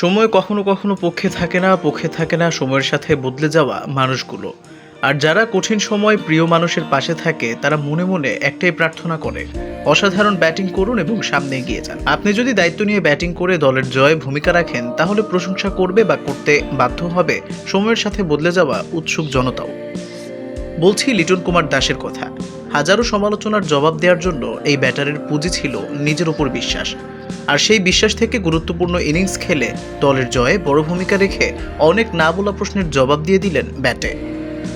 সময় কখনো কখনো পক্ষে থাকে না, পক্ষে থাকে না, সময়ের সাথে বদলে যাওয়া মানুষগুলো। আর যারা কঠিন সময় প্রিয় মানুষের পাশে থাকে, তারা মনে মনে একটাই প্রার্থনা করে, অসাধারণ ব্যাটিং করুন এবং সামনে এগিয়ে যান। আপনি যদি দায়িত্ব নিয়ে ব্যাটিং করে দলের জয়ে ভূমিকা রাখেন, তাহলে প্রশংসা করবে বা করতে বাধ্য হবে সময়ের সাথে বদলে যাওয়া উৎসুক জনতাও। বলছি লিটন কুমার দাসের কথা। হাজারো সমালোচনার জবাব দেওয়ার জন্য এই ব্যাটারের পুঁজি ছিল নিজের উপর বিশ্বাস। আর সেই বিশ্বাস থেকে গুরুত্বপূর্ণ ইনিংস খেলে দলের জয়ে বড় ভূমিকা রেখে অনেক না বলা প্রশ্নের জবাব দিয়ে দিলেন ব্যাটে।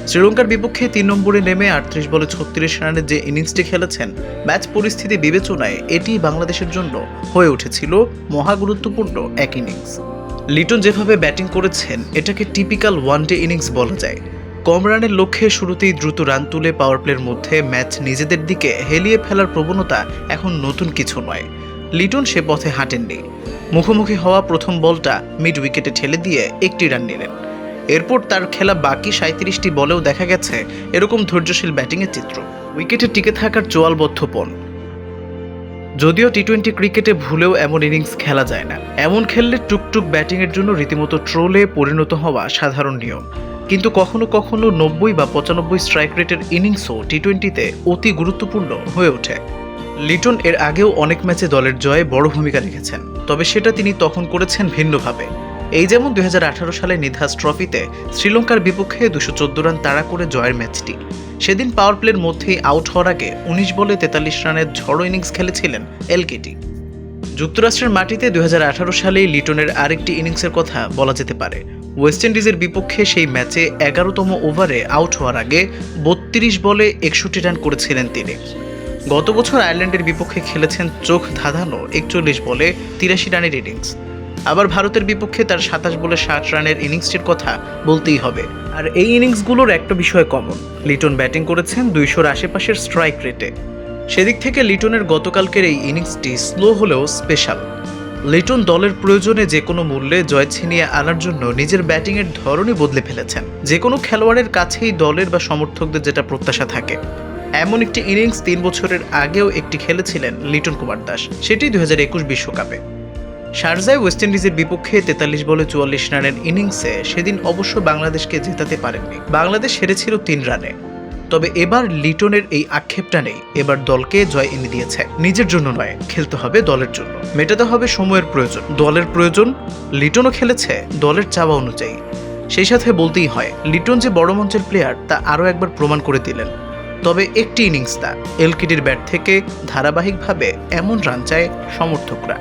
শ্রীলঙ্কার বিপক্ষে তিন নম্বরে নেমে আটত্রিশ বলে ছত্রিশ রানের যে ইনিংসটি খেলেছেন, ম্যাচ পরিস্থিতি বিবেচনায় এটি বাংলাদেশের জন্য হয়ে উঠেছিল মহা গুরুত্বপূর্ণ এক ইনিংস। লিটন যেভাবে ব্যাটিং করেছেন, এটাকে টিপিক্যাল ওয়ানডে ইনিংস বলা যায়। কম রানের লক্ষ্যে শুরুতেই দ্রুত রান তুলে পাওয়ার প্লের মধ্যে ম্যাচ নিজেদের দিকে হেলিয়ে ফেলার প্রবণতা এখন নতুন কিছু নয়। লিটন সে পথে হাঁটেননি। মুখোমুখি হওয়া প্রথম বলটা মিড উইকেটে ঠেলে দিয়ে একটি রান নিলেন। এরপর তার খেলা বাকি সাঁত্রিশটি বলেও দেখা গেছে এরকম ধৈর্যশীল ব্যাটিংয়ের চিত্র। উইকেটে টিকে থাকার চোয়ালবদ্ধপন যদিও টি টোয়েন্টি ক্রিকেটে ভুলেও এমন ইনিংস খেলা যায় না। এমন খেললে টুকটুক ব্যাটিংয়ের জন্য রীতিমতো ট্রোলে পরিণত হওয়া সাধারণ নিয়ম। কিন্তু কখনো কখনো নব্বই বা পঁচানব্বই স্ট্রাইক রেটের ইনিংসও টি টোয়েন্টিতে অতি গুরুত্বপূর্ণ হয়ে ওঠে। লিটন এর আগেও অনেক ম্যাচে দলের জয়ে বড় ভূমিকা রেখেছেন, তবে সেটা তিনি তখন করেছেন ভিন্নভাবে। এই যেমন দুই হাজার আঠারো সালে নিধাস ট্রফিতে শ্রীলঙ্কার বিপক্ষে দুশো রান তাড়া করে জয়ের ম্যাচটি। সেদিন পাওয়ার প্লের মধ্যেই আউট হওয়ার আগে উনিশ বলে তেতাল্লিশ রানের ঝড়ো ইনিংস খেলেছিলেন এলকেটি। যুক্তরাষ্ট্রের মাটিতে দুই সালেই লিটনের আরেকটি ইনিংসের কথা বলা যেতে পারে। ওয়েস্ট ইন্ডিজের বিপক্ষে সেই ম্যাচে এগারোতম ওভারে আউট হওয়ার আগে বত্রিশ বলে একষট্টি রান করেছিলেন তিনি। গত বছর আয়ারল্যান্ডের বিপক্ষে খেলেছেন চোখ ধাঁধানো একচল্লিশ বলে তিরাশি রানের ইনিংস। আবার ভারতের বিপক্ষে তার সাতাশ বলে ষাট রানের ইনিংসটির কথা বলতেই হবে। আর এই ইনিংসগুলোর একটা বিষয় কমন, লিটন ব্যাটিং করেছেন দুইশোর আশেপাশের স্ট্রাইক রেটে। সেদিক থেকে লিটনের গতকালকের এই ইনিংসটি স্লো হলেও স্পেশাল। লিটন দলের প্রয়োজনে যে কোনো মূল্যে জয় ছিনিয়ে আনার জন্য নিজের ব্যাটিংয়ের ধরনই বদলে ফেলেছেন। যে কোনো খেলোয়াড়ের কাছেই দলের বা সমর্থকদের যেটা প্রত্যাশা থাকে। এমন একটি ইনিংস তিন বছরের আগেও একটি খেলেছিলেন লিটন কুমার দাস, সেটি একুশ বিশ্বকাপে। শারজায় ওয়েস্ট ইন্ডিজের বিপক্ষে তেতাল্লিশ বলে চুয়াল্লিশ রানের ইনিংসে সেদিন অবশ্য বাংলাদেশকে জেতাতে পারেননি। বাংলাদেশ হেরেছিল তিন রানে। তবে এবার লিটনের এই আক্ষেপটা নেই। এবার দলকে জয় এনে দিয়েছে। নিজের জন্য নয়, খেলতে হবে দলের জন্য। মেটাতে হবে সময়ের প্রয়োজন। দলের প্রয়োজন, লিটনও খেলেছে, দলের চাওয়া অনুযায়ী। সেই সাথে বলতেই হয়, লিটন যে বড় মঞ্চের প্লেয়ার তা আরও একবার প্রমাণ করে দিলেন। তবে একটি ইনিংস তা এলকিডির ব্যাট থেকে ধারাবাহিকভাবে এমন রান চায় সমর্থকরা।